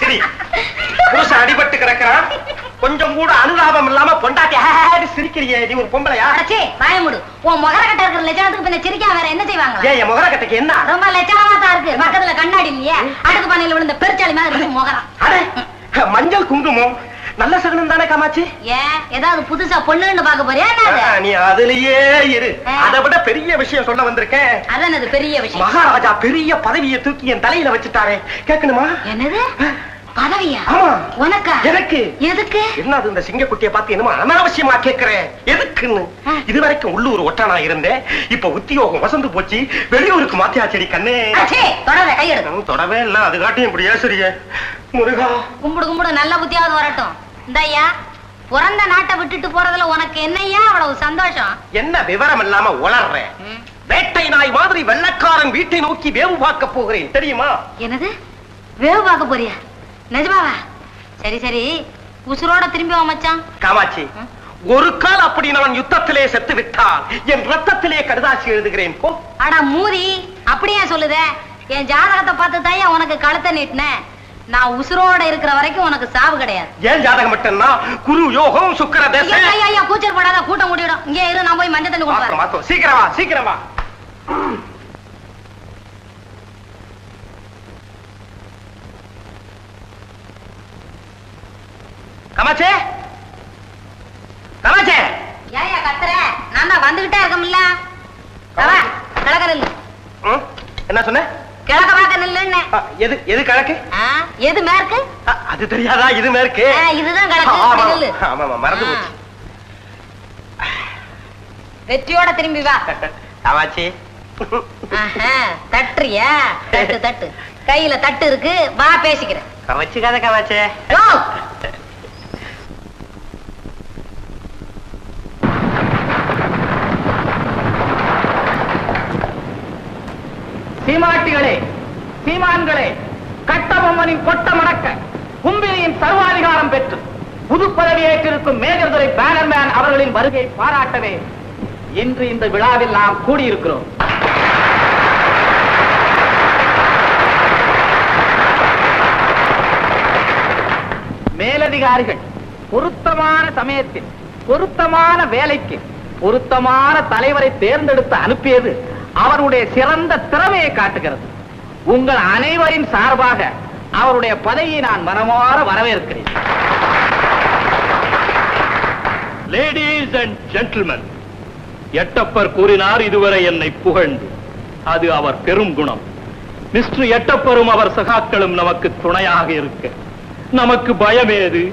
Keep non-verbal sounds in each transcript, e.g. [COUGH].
சரி. அடிபட்டு கிடக்கிறான் கொஞ்சம் கூட அனுதாபம் இல்லாம பொண்டாட்டி சிரிக்கிறியே. நீ ஒரு பொம்பளையா? அடச்சே வாயமுடு உன் முகர கட்ட இருக்கிற லட்சணத்துக்கு பின்ன சிரிக்கா வேற என்ன செய்வாங்க ஏன் முகர கட்டைக்கு என்ன? ரொம்ப லட்சணமா தான் இருக்கு. பக்கத்துல கண்ணாடி இல்லையே? அடுக்கு பானையில விழுந்த பெருச்சாளி மாதிரி இருக்கு முகரம். அடே மஞ்சள் குங்குமம். நல்ல சகுனம் தானே காமாட்சி? ஏன்? ஏதாவது புதுசா பொண்ணுன்னு பாக்க போறியா நீ அதுலயே இரு. அதை விட பெரிய விஷயம் சொல்ல வந்திருக்கேன். அதான் அது பெரிய விஷயம். மகாராஜா பெரிய பதவியை தூக்கி என் தலையில வச்சுட்டாரே. கேட்கணுமா? என்னது? பதவியா? ஆமா. உனக்கா? எனக்கு. எதுக்கு? என்னது இந்த சிங்கக்குட்டியை பார்த்து என்னமோ அனாவசியமா கேக்குறேன் எதுக்குன்னு. இதுவரைக்கும் உள்ளூர் ஒட்டானா இருந்தேன். இப்ப உத்தியோகம் வசந்து போச்சு. வெளியூருக்கு மாத்தியாச்சடி கண்ணே? அடச்சே தொடாத கையெடு நான் தொடவே இல்ல. அது காட்டியும் இப்படி ஏசுறிய. முருகா. கும்பிடு கும்பிடு. நல்ல புத்தியாவது வரட்டும். இந்த ஐயா பிறந்த நாட்டை விட்டுட்டு போறதுல உனக்கு என்னையா அவ்வளவு சந்தோஷம்? என்ன விவரம் இல்லாம உளர்றேன். வேட்டை நாய் மாதிரி வெள்ளக்காரன் வீட்டை நோக்கி வேவு பார்க்க போகிறேன் தெரியுமா? என்னது? வேவு பார்க்க போறியா? நிஜமாவா? சரி சரி. உசுரோட திரும்பி வா மச்சான். காமாட்சி. ஒரு கால் அப்படி நான் யுத்தத்திலே செத்து விட்டால் என் ரத்தத்திலே கடுதாசி எழுதுகிறேன் போ. அட மூதி அப்படியே சொல்லுதே? என் ஜாதகத்தை பார்த்து தான் உனக்கு கழுத்தை நீட்டினேன் நான் உசுரோட இருக்கிற வரைக்கும் உனக்கு சாவு கிடையாது. ஏன் ஜாதகம் மட்டும்னா? குரு யோகம் சுக்கர ஐயா, தேசம் ஐயா, ஐயா, கூச்சல் போடாத கூட்டம் முடியிடும் இங்கே இரு நான் போய் மஞ்சள் தண்ணி கொடுப்பேன் சீக்கிரம் சீக்கிரம் கமாச்சே கமாச்சே ஏயா கத்துற? நான் தான் வந்துகிட்டே இருக்கமில்ல அவா கிழக்க நில்லு. என்ன சொன்ன? கிழக்க பார்க்க நில்லுன்னு. எது எது கிழக்கு? ஆ, எது மேற்கு அது தெரியாதா? இது மேற்கு இதுதான் மறந்து. போச்சு. வெற்றியோட திரும்பி வா. ஆஹா, தட்டுறியா? தட்டு தட்டு. கையில தட்டு இருக்கு. வா பேசிக்கிறேன். கவச்சுக்காத கமாச்சே ஓ சீமாட்டிகளே சீமான்களே. கட்டபொம்மனின் கொட்ட மடக்க கும்பினியின் சர்வாதிகாரம் பெற்று புது பதவியேற்றிருக்கும் மேஜர் துறை பேனர்மேன் அவர்களின் வருகை பாராட்டவே இன்று இந்த விழாவில் நாம் கூடியிருக்கிறோம். மேலதிகாரிகள் பொருத்தமான சமயத்தில் பொருத்தமான வேலைக்கு பொருத்தமான தலைவரை தேர்ந்தெடுத்து அனுப்பியது அவருடைய சிறந்த திறமையை காட்டுகிறது. உங்கள் அனைவரின் சார்பாக அவருடைய பதவியை நான் மனமாற வரவேற்கிறேன். லேடிஸ் அண்ட் ஜென்டில்மென் எட்டப்பர் கூறினார் இதுவரை என்னை புகழ்ந்து. அது அவர் பெரும் குணம். மிஸ்டர் எட்டப்பரும் அவர் சகாக்களும் நமக்கு துணையாக இருக்க. நமக்கு பயமேது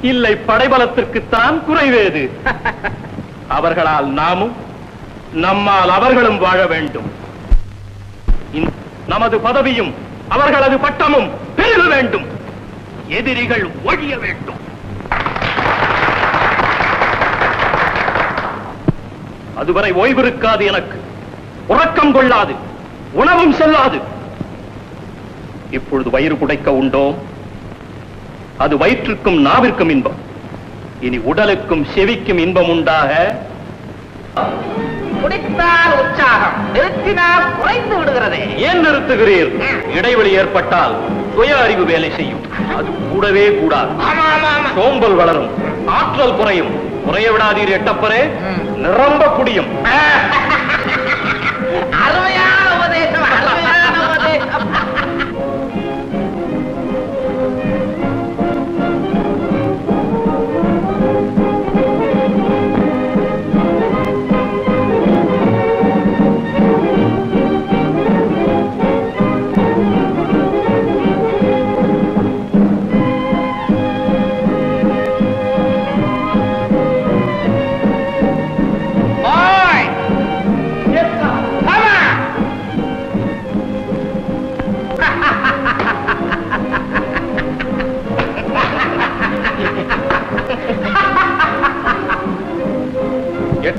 இல்லை படைபலத்திற்குத்தான் குறைவேது. [LAUGHS] அவர்களால் நாமும் நம்மால் அவர்களும் வாழ வேண்டும். நமது பதவியும் அவர்களது பட்டமும் பெருக வேண்டும். எதிரிகள் ஒழிய வேண்டும். அதுவரை ஓய்விருக்காது எனக்கு. உறக்கம் கொள்ளாது. உணவும் செல்லாது. இப்பொழுது வயிறு புடைக்க உண்டோம். அது வயிற்றுக்கும் நாவிற்கும் இன்பம். இனி உடலுக்கும் செவிக்கும் இன்பம் உண்டாக. குடித்தால் உற்சாகம். நிறுத்தினால் குறைந்து விடுகிறதே. ஏன் நிறுத்துகிறீர்? இடைவெளி ஏற்பட்டால். சுய அறிவு வேலை செய்யும். அது கூடவே கூடாது. சோம்பல் வளரும் ஆற்றல் குறையும். குறைய விடாதீர் எட்டப்பரே. நிரம்ப குடியும். அருமையான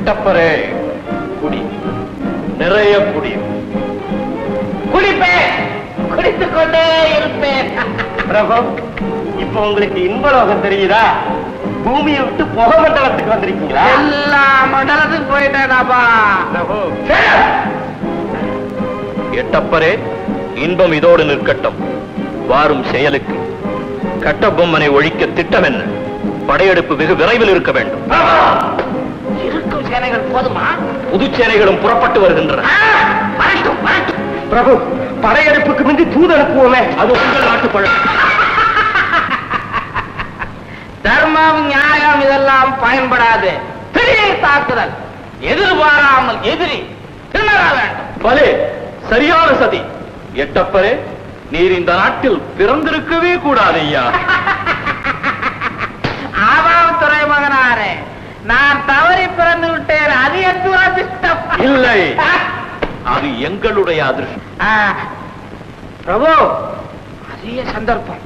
எட்டப்பரே குடி. நிறைய குடி. குடிப்பேன். குடித்துக் கொண்டே இருப்பேன். பிரபு இப்ப உங்களுக்கு இன்பலோகம் தெரியுதா? பூமியை விட்டு புகை மண்டலத்துக்கு வந்திருக்கீங்களா? எல்லா மண்டலத்துக்கும் போயிட்டேனாப்பா பிரபு எட்டப்பரே இன்பம் இதோடு நிற்கட்டும். வாரும் செயலுக்கு. கட்டபொம்மனை ஒழிக்க திட்டம் என்ன படையெடுப்பு வெகு விரைவில் இருக்க வேண்டும். சேனைகள் போதுமா? புதுச்சேனைகளும் புறப்பட்டு வருகின்றன. பிரபு படையெடுப்புக்கு முந்தி தூது அனுப்புவோமே. அது உங்கள் நாட்டு பழக்கம். தர்மம் நியாயம் இதெல்லாம் பயன்படாது. திடீர் தாக்குதல். எதிர்பாராமல் எதிரி திணற வேண்டும். பலே சரியான சதி. எட்டப்பரே நீர் இந்த நாட்டில் பிறந்திருக்கவே கூடாது ஐயா. ஆமாம் துறைமகனாரே. நான் தவறி பிறந்து விட்டேன். அது என் துரதிர்ஷ்டம். இல்லை. அது எங்களுடைய அதிர்ஷ்டம். பிரபு அரிய சந்தர்ப்பம்.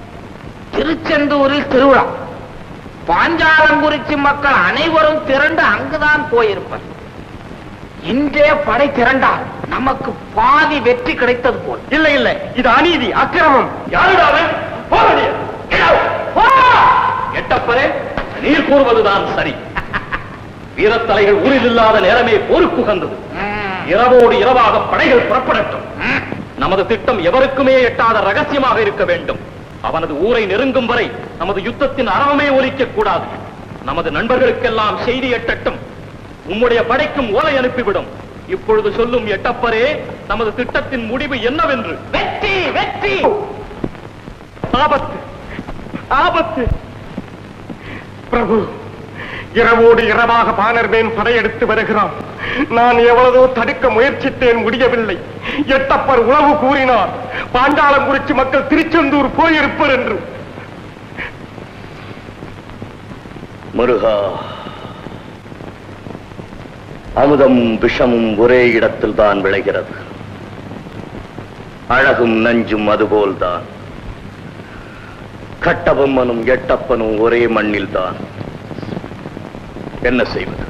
திருச்செந்தூரில் திருவிழா. பாஞ்சாலங்குறிச்சி மக்கள் அனைவரும் திரண்டு அங்குதான் போயிருப்பர். இன்றே படை திரண்டால் நமக்கு பாதி வெற்றி கிடைத்தது போல். இல்லை இல்லை. இது அநீதி அக்கிரமம். யாருடா அவன்? போ வெளியே. Get out. போ. எட்டப்பரே நீர் கூறுவதுதான் சரி. வீரத்தலைகள் ஊரில் இல்லாத நேரமே போருக்கு உகந்தது. இரவோடு இரவாக படைகள் புறப்படட்டும். நமது திட்டம் எவருக்குமே எட்டாத ரகசியமாக இருக்க வேண்டும். அவனது ஊரை நெருங்கும் வரை நமது யுத்தத்தின் அறமே ஒலிக்க கூடாது. நமது நண்பர்களுக்கெல்லாம் செய்தி எட்டட்டும். உம்முடைய படைக்கும் ஓலை அனுப்பிவிடும். இப்பொழுது சொல்லும் எட்டப்பரே நமது திட்டத்தின் முடிவு என்னவென்று? வெற்றி வெற்றி! ஆபத்து ஆபத்து. பிரபு இரவோடு இரவாக பானர்மேன் படையெடுத்து வருகிறான். நான் எவ்வளவோ தடுக்க முயற்சித்தேன் முடியவில்லை. எட்டப்பர் உளவு கூறினார் பாண்டாளங்குறிச்சி மக்கள் திருச்செந்தூர் போயிருப்பர் என்று. முருகா அமுதம் விஷமும் ஒரே இடத்தில் தான் விளைகிறது. அழகும் நஞ்சும் அதுபோல்தான். கட்டபொம்மனும் எட்டப்பனும் ஒரே மண்ணில்தான். என்ன செய்வது?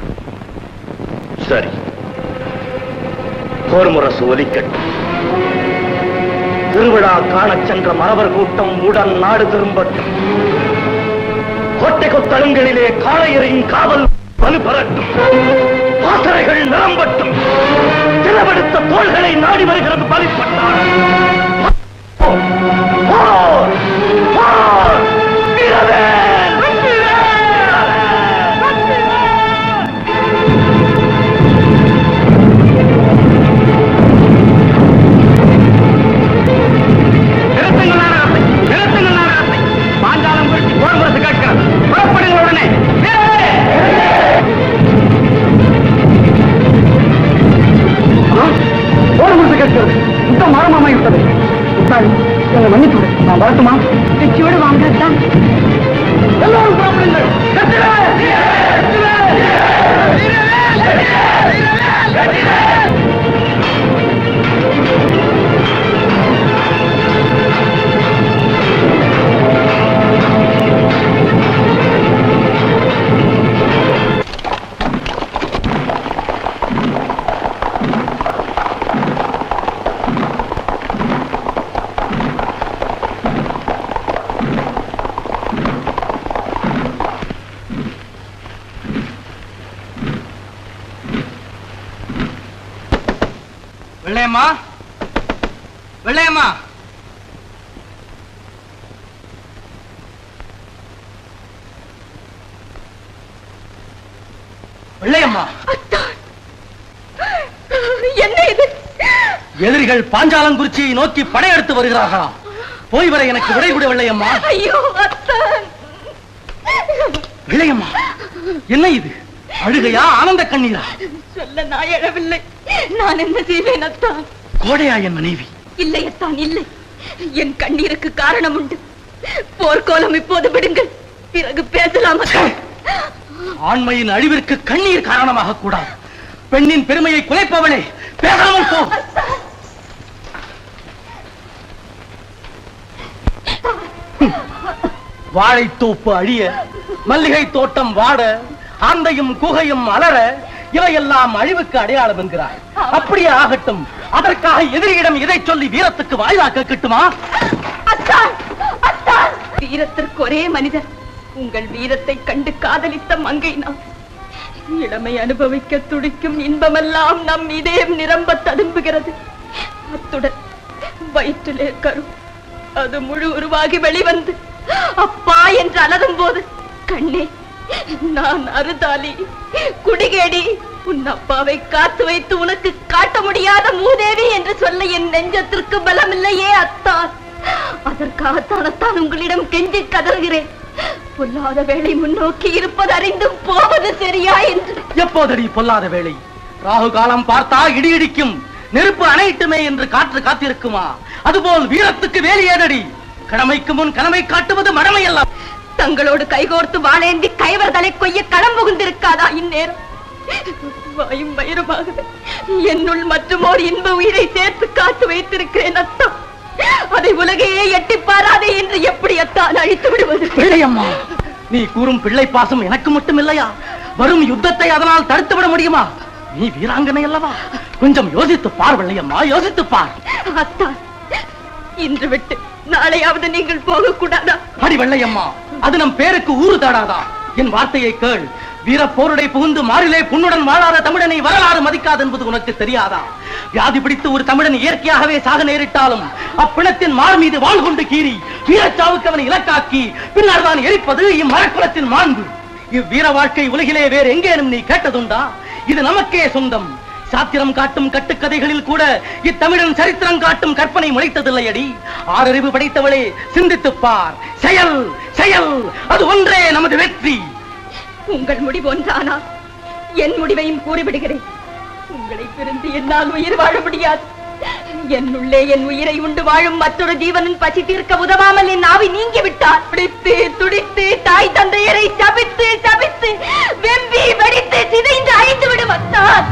சரி. போர் முரசு ஒலிக்கட்டும். திருவிழா காணச் சென்ற மறவர் கூட்டம் உடன் நாடு திரும்பட்டும். கோட்டை கொத்தளங்களிலே காளையரின் காவல் வலுப்பெறட்டும் பாசறைகள் நிரம்பட்டும். திரவெடுத்த தோள்களை நாடி வருகிறது பலிப்பட்டார். வெள்ளையம்மா வெள்ளையம்மா வெள்ளையம்மா என்ன இது? எதிரிகள் பாஞ்சாலங்குறிச்சியை நோக்கி படையெடுத்து வருகிறார்களாம் போய் வர எனக்கு விடை விட வெள்ளையம்மா ஐயோ வெள்ளையம்மா என்ன இது? அழுகையா ஆனந்த கண்ணீரா? சொல்ல நான் எழவில்லை. நான் என்ன செய்வேன் அத்தான் கோடையா என் மனைவி. இல்லை அத்தான் இல்லை. என் கண்ணீருக்கு காரணம் உண்டு. போர்க்கோலம் இப்போது விடுங்கள். பிறகு பேசலாம். ஆண்மையின் அழிவிற்கு கண்ணீர் காரணமாக கூடாது. பெண்ணின் பெருமையை குலைப்பவளே பேசாமல் போ. வாழைத்தோப்பு அழிய மல்லிகை தோட்டம் வாட ஆந்தையும் குகையும் அலற இவையெல்லாம் அழிவுக்கு அடையாளம் என்கிறார் அப்படியே ஆகட்டும். அதற்காக எதிரியிடம் இதை சொல்லி வீரத்துக்கு வாய்வாக்க கிட்டுமா அத்தான் அத்தான் வீரத்திற்கு ஒரே மனிதர் உங்கள் வீரத்தை கண்டு காதலித்த மங்கை நாம் இளமை அனுபவிக்க துடிக்கும் இன்பமெல்லாம் நம் இதயம் நிரம்ப ததும்புகிறது. அத்துடன் வயிற்றிலே கரு அது முழு உருவாகி வெளிவந்து அப்பா என்று அலறும் போது கண்ணே நான் அருதாலி குடிகேடி உன் அப்பாவை காத்து வைத்து உனக்கு காட்ட முடியாத மூதேவி என்று சொல்ல என் நெஞ்சத்திற்கு பலமில்லையே அத்தான் அதற்காகத்தானத்தான் உங்களிடம் கெஞ்சி கதறுகிறேன். பொல்லாத வேளை முன்னோக்கி இருப்பது அறிந்தும் போவது சரியா என்று. எப்போதடி பொல்லாத வேளை? ராகு காலம் பார்த்தா இடி இடிக்கும். நெருப்பு அணையிட்டுமே என்று காற்று காத்திருக்குமா? அதுபோல் வீரத்துக்கு வேலி ஏதடி? கடமைக்கு முன் கடமை காட்டுவது மடமை அல்ல தங்களோடு கைகோர்த்து வாழேந்தி கைவர் தலை கொய்ய களம் புகுந்திருக்காதா இந்நேரம்? வாயும் வயிறுமாக என்னுள் மற்றுமோர் இன்ப உயிரை சேர்த்து காத்து வைத்திருக்கிறேன் அத்தா அதை உலகையே எட்டி பாராதே என்று எப்படி அத்தான் அழித்து விடுவது? பிள்ளையம்மா நீ கூறும் பிள்ளை பாசம் எனக்கு மட்டும் இல்லையா வரும் யுத்தத்தை அதனால் தடுத்து விட முடியுமா? நீ வீராங்கனை அல்லவா? கொஞ்சம் யோசித்து பார் வெள்ளையம்மா யோசித்து பார். அத்தா இன்று விட்டு நாளையாவது நீங்கள் போக கூடாதா அடி வெள்ளையம்மா அது நம் பேருக்கு ஊறு தாடாதா? என் வார்த்தையை கேள். வீர போருடை புகுந்து மாறிலே புண்ணுடன் வாழாத தமிழனை வரலாறு மதிக்காது என்பது உனக்கு தெரியாதா? வியாதி பிடித்து ஒரு தமிழன் இயற்கையாகவே சாக நேரிட்டாலும் அப்பிணத்தின் மார் மீது வாழ் கொண்டு கீறி வீரச்சாவுக்கு அவனை இலக்காக்கி பின்னர் தான் எரிப்பது இம்மரக்குலத்தின் மாண்பு. இவ்வீர வாழ்க்கை உலகிலே வேறு எங்கேனும் நீ கேட்டதுண்டா? இது நமக்கே சொந்தம். சாத்திரம் காட்டும் கட்டுக்கதைகளில் கூட இத்தமிழன் சரித்திரம் காட்டும் கற்பனை முளைத்ததில்லையடி. ஆறறிவு படைத்தவளே சிந்தித்துப் பார். செயல் செயல். அது ஒன்றே நமது வெற்றி. உங்கள் முடிவு ஒன்றானால் என் முடிவையும் கூறிவிடுகிறேன். உங்களை பிரிந்து என்னால் உயிர் வாழ முடியாது. என்னுள்ளே என் உயிரை உண்டு வாழும் மற்றொரு ஜீவனின் பசி தீர்க்க உதவாமல் என் ஆவி நீங்கி விட்டார் பிடித்து துடித்து தாய் தந்தையரை சபித்து சபித்து வெம்பி வெடித்து சிதைந்து அழித்து விடும் அத்தான்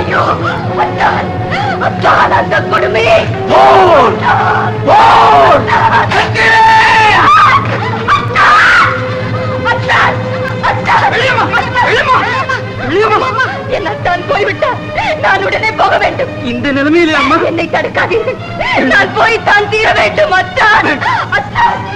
ஐயோ அத்தான் அத்தான் அந்த கொடுமை. நான் உடனே போக வேண்டும். இந்த நிலைமையிலே அம்மா. என்னை தடுக்காதீர்கள். நான் போய் தான் தீர வேண்டும் அத்தான்